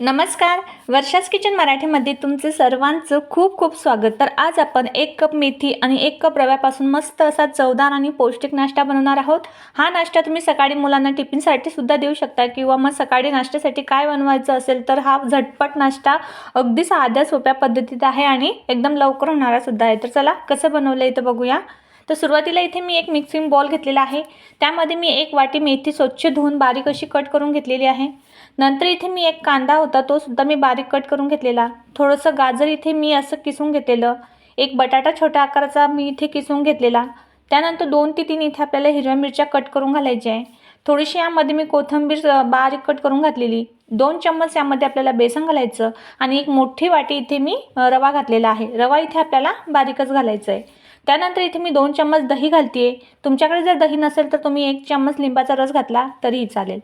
नमस्कार. वर्षास किचन मराठीमध्ये तुमचं सर्वांचं खूप खूप स्वागत. तर आज आपण एक कप मेथी आणि एक कप रव्यापासून मस्त असा चवदार आणि पौष्टिक नाश्ता बनवणार आहोत. हा नाश्ता तुम्ही सकाळी मुलांना टिफिनसाठी सुद्धा देऊ शकता किंवा मग सकाळी नाश्त्यासाठी काय बनवायचं असेल तर हा झटपट नाश्ता अगदी साध्या सोप्या पद्धतीत आहे आणि एकदम लवकर होणारा सुद्धा आहे. तर चला कसं बनवलं इथं बघूया. तर सुरुवातीला इथे मी एक मिक्सिंग बॉल घेतलेला आहे. त्यामध्ये मी एक वाटी मेथी स्वच्छ धुवून बारीक अशी कट करून घेतलेली आहे. नंतर इथे मी एक कांदा होता तो सुद्धा मी बारीक कट करून घेतलेला. थोडंसं गाजर इथे मी असं किसून घेतलेलं. एक बटाटा छोट्या आकाराचा मी इथे किसून घेतलेला. त्यानंतर दोन ते तीन इथे आपल्याला हिरव्या मिरच्या कट करून घालायच्या आहे. थोडीशी यामध्ये मी कोथिंबीर बारीक कट करून घातलेली. दोन चम्मच यामध्ये आपल्याला बेसन घालायचं आणि एक मोठी वाटी इथे मी रवा घातलेला आहे. रवा इथे आपल्याला बारीकच घालायचं आहे. त्यानंतर इथे मी दोन चम्मच दही घालते तुमच्याकडे जर दही नसेल तर तुम्ही एक चम्मच लिंबाचा रस घातला तरीही चालेल.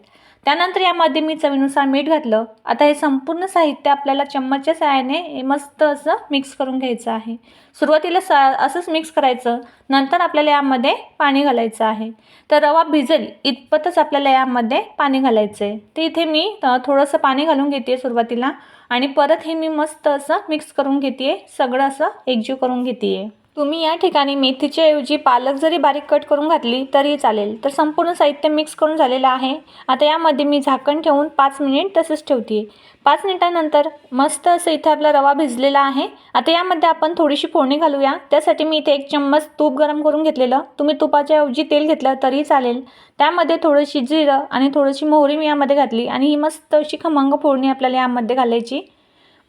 त्यानंतर यामध्ये मी चवीनुसार मीठ घातलं. आता हे संपूर्ण साहित्य आपल्याला चम्मचच्या सहाय्याने हे मस्त असं मिक्स करून घ्यायचं आहे. सुरुवातीला सा असंच मिक्स करायचं. नंतर आपल्याला यामध्ये पाणी घालायचं आहे. तर रवा भिजेल इतपतच आपल्याला यामध्ये पाणी घालायचं आहे ते इथे मी थोडंसं पाणी घालून घेते सुरुवातीला. आणि परत हे मी मस्त असं मिक्स करून घेते सगळं असं एकजीव करून घेते तुम्ही या ठिकाणी मेथीच्या ऐवजी पालक जरी बारीक कट करून घातली तरी चालेल. तर संपूर्ण साहित्य मिक्स करून झालेलं आहे. आता यामध्ये मी झाकण ठेवून पाच मिनिट तसंच ठेवते. पाच मिनिटानंतर मस्त असं इथे आपला रवा भिजलेला आहे. आता यामध्ये आपण थोडीशी फोडणी घालूया. त्यासाठी मी इथे एक चम्मच तूप गरम करून घेतलेलं. तुम्ही तुपाच्या ऐवजी तेल घेतलं तरी चालेल. त्यामध्ये थोडीशी जिरं आणि थोडीशी मोहरी मी यामध्ये घातली आणि ही मस्त अशी खमंग फोडणी आपल्याला यामध्ये घालायची.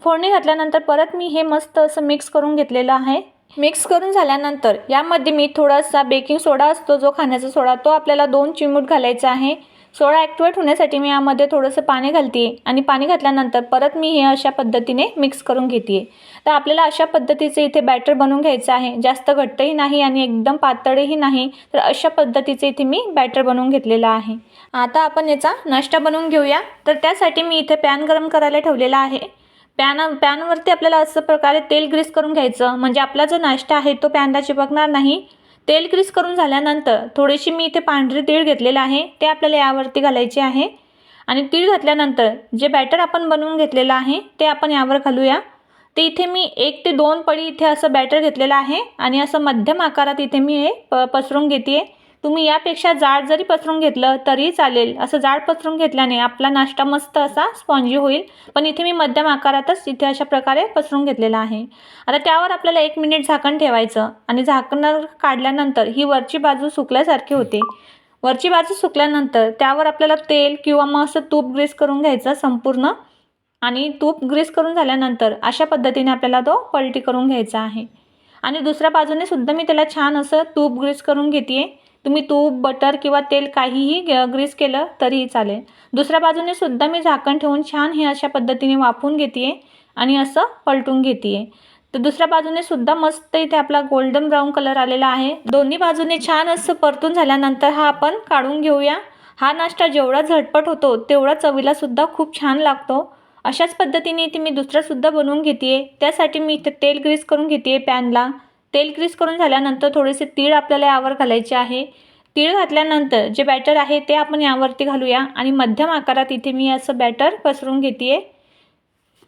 फोडणी घातल्यानंतर परत मी हे मस्त असं मिक्स करून घेतलेलं आहे. मिक्स करून झाल्यानंतर यामध्ये मी थोडासा बेकिंग सोडा असतो जो खाण्याचा सोडा तो आपल्याला दोन चिमूट घालायचा आहे. सोडा ॲक्टिवेट होण्यासाठी मी यामध्ये थोडंसं पाणी घालते आणि पाणी घातल्यानंतर परत मी हे अशा पद्धतीने मिक्स करून घेते तर आपल्याला अशा पद्धतीचे इथे बॅटर बनवून घ्यायचं आहे. जास्त घट्टही नाही आणि एकदम पातळही नाही तर अशा पद्धतीचे इथे मी बॅटर बनवून घेतलेलं आहे. आता आपण याचा नाश्ता बनवून घेऊया. तर त्यासाठी मी इथे पॅन गरम करायला ठेवलेला आहे. पॅन पॅनवरती आपल्याला असं प्रकारे तेल ग्रीस करून घ्यायचं. म्हणजे आपला जो नाश्ता आहे तो पॅनला चिपकणार नाही. तेल ग्रीस करून झाल्यानंतर थोडीशी मी इथे पांढरी तीळ घेतलेलं आहे. ते आपल्याला यावरती घालायचे आहे. आणि तीळ घातल्यानंतर जे बॅटर आपण बनवून घेतलेलं आहे ते आपण यावर घालूया. ते इथे मी एक ते दोन पडी इथे असं बॅटर घेतलेलं आहे. आणि असं मध्यम आकारात इथे मी हे प पसरून घेते तुम्ही यापेक्षा जाड जरी पसरून घेतलं तरीही चालेल. असं जाड पसरून घेतल्याने आपला नाश्ता मस्त असा स्पॉन्जी होईल. पण इथे मी मध्यम आकारातच इथे अशा प्रकारे पसरून घेतलेला आहे. आता त्यावर आपल्याला एक मिनिट झाकण ठेवायचं आणि झाकण काढल्यानंतर ही वरची बाजू सुकल्यासारखी होते. वरची बाजू सुकल्यानंतर त्यावर आपल्याला तेल किंवा मग असं तूप ग्रीस करून घ्यायचं संपूर्ण. आणि तूप ग्रीस करून झाल्यानंतर अशा पद्धतीने आपल्याला तो पलटी करून घ्यायचा आहे. आणि दुसऱ्या बाजूने सुद्धा मी त्याला छान असं तूप ग्रीस करून घेते तुम्ही तूप बटर किंवा तेल काहीही ग्रीस केलं तरीही चालेल. दुसऱ्या बाजूने सुद्धा मी झाकण ठेवून छान हे अशा पद्धतीने वाफून घेते आणि असं पलटून घेते तर दुसऱ्या बाजूने सुद्धा मस्त इथे आपला गोल्डन ब्राऊन कलर आलेला आहे. दोन्ही बाजूने छान असं परतून झाल्यानंतर हा आपण काढून घेऊया. हा नाश्ता जेवढा झटपट होतो तेवढा चवीला सुद्धा खूप छान लागतो. अशाच पद्धतीने इथे मी दुसरासुद्धा बनवून घेते त्यासाठी मी इथे तेल ग्रीस करून घेते पॅनला. तेल ग्रीस करून झाल्यानंतर थोडेसे तीळ आपल्याला यावर घालायचे आहे. तीळ घातल्यानंतर जे बॅटर आहे ते आपण यावरती घालूया आणि मध्यम आकारात इथे मी असं बॅटर पसरून घेते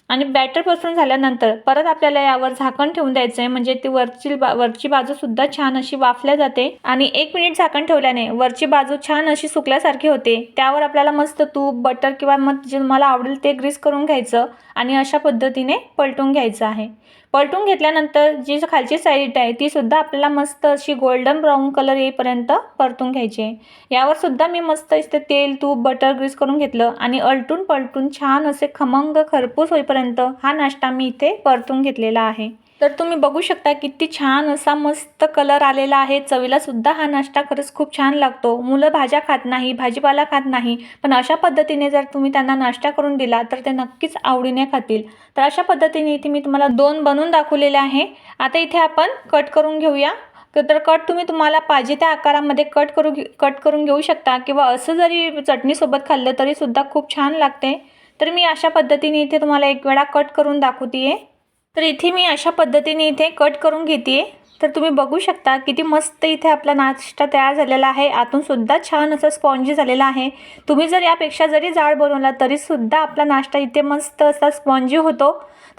आणि बॅटर पसरून झाल्यानंतर परत आपल्याला यावर झाकण ठेवून द्यायचं आहे म्हणजे ती वरची बा वरची बाजूसुद्धा छान अशी वाफल्या जाते. आणि एक मिनिट झाकण ठेवल्याने वरची बाजू छान अशी सुकल्यासारखी होते. त्यावर आपल्याला मस्त तूप बटर किंवा मग जे मला आवडेल ते ग्रीस करून घ्यायचं आणि अशा पद्धतीने पलटून घ्यायचं आहे. पलटून घेतल्यानंतर जी खालची साईड आहे ती सुद्धा आपल्याला मस्त अशी गोल्डन ब्राऊन कलर येईपर्यंत परतून घ्यायची. आहे यावर सुद्धा मी मस्त इथे तेल तूप बटर ग्रीस करून घेतलं आणि अलटून पलटून छान असे खमंग खरपूस होईपर्यंत हा नाश्ता मी इथे परतून घेतलेला आहे. तर तुम्ही बघू शकता किती छान असा मस्त कलर आलेला आहे. चवीलासुद्धा हा नाश्ता खरंच खूप छान लागतो. मुलं भाज्या खात नाही भाजीपाला खात नाही पण अशा पद्धतीने जर तुम्ही त्यांना नाश्ता करून दिला तर ते नक्कीच आवडीने खातील. तर अशा पद्धतीने इथे मी तुम्हाला दोन बनवून दाखवलेले आहे. आता इथे आपण कट करून घेऊया. तर कट तुम्ही तुम्हाला पाहिजे त्या आकारामध्ये कट करू कट करून घेऊ शकता किंवा असं जरी चटणीसोबत खाल्लं तरीसुद्धा खूप छान लागते. तर मी अशा पद्धतीने इथे तुम्हाला एक वेळा कट करून दाखवते आहे तर इथे मी अशा पद्धतीने इथे कट करून घेते तर तुम्ही बघू शकता किती मस्त इथे आपला नाश्ता तयार झालेला आहे. आतूनसुद्धा छान असं स्पॉन्जी झालेला आहे. तुम्ही जर यापेक्षा जरी जाड बनवला तरीसुद्धा आपला नाश्ता इथे मस्त असा स्पॉन्जी होतो.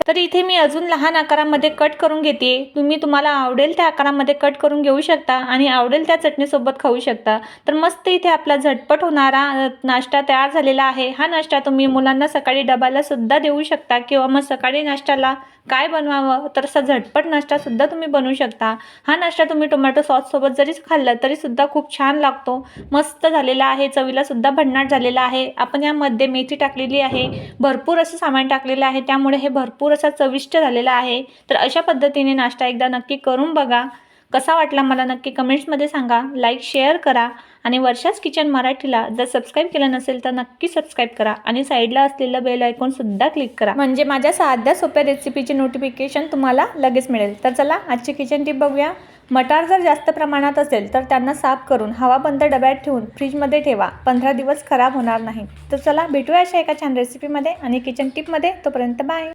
तर इथे मी अजून लहान आकारामध्ये कट करून घेते. तुम्ही तुम्हाला आवडेल त्या आकारामध्ये कट करून घेऊ शकता आणि आवडेल त्या चटणीसोबत खाऊ शकता. तर मस्त इथे आपला झटपट होणारा नाश्ता तयार झालेला आहे. हा नाश्ता तुम्ही मुलांना सकाळी डब्याला सुद्धा देऊ शकता किंवा मग सकाळी नाश्त्याला काय बनवावं तर असा झटपट नाश्तासुद्धा तुम्ही बनवू शकता. हा नाश्ता तुम्ही टोमॅटो सॉससोबत जरी खाल्ला तरीसुद्धा खूप छान लागतो. मस्त झालेला आहे चवीलासुद्धा भन्नाट झालेला आहे. आपण यामध्ये मेथी टाकलेली आहे भरपूर असं सामान टाकलेलं आहे. त्यामुळे हे भरपूर भरपूर असा चविष्ट झालेला आहे. तर अशा पद्धतीने नाश्ता एकदा नक्की करून बघा. कसा वाटला मला नक्की कमेंट्समध्ये सांगा. लाईक शेअर करा आणि वर्षाच किचन मराठीला जर सबस्क्राईब केलं नसेल तर नक्की सबस्क्राईब करा आणि साईडला असलेलं बेल आयकॉनसुद्धा क्लिक करा. म्हणजे माझ्या साध्या सोप्या रेसिपीचे नोटिफिकेशन तुम्हाला लगेच मिळेल. तर चला आजची किचन टिप बघूया. मटार जर जास्त प्रमाणात असेल तर त्यांना साफ करून हवाबंद डब्यात ठेवून फ्रीजमध्ये ठेवा. पंधरा दिवस खराब होणार नाही. तर चला भेटूया अशा एका छान रेसिपीमध्ये आणि किचन टिपमध्ये. तोपर्यंत बाय.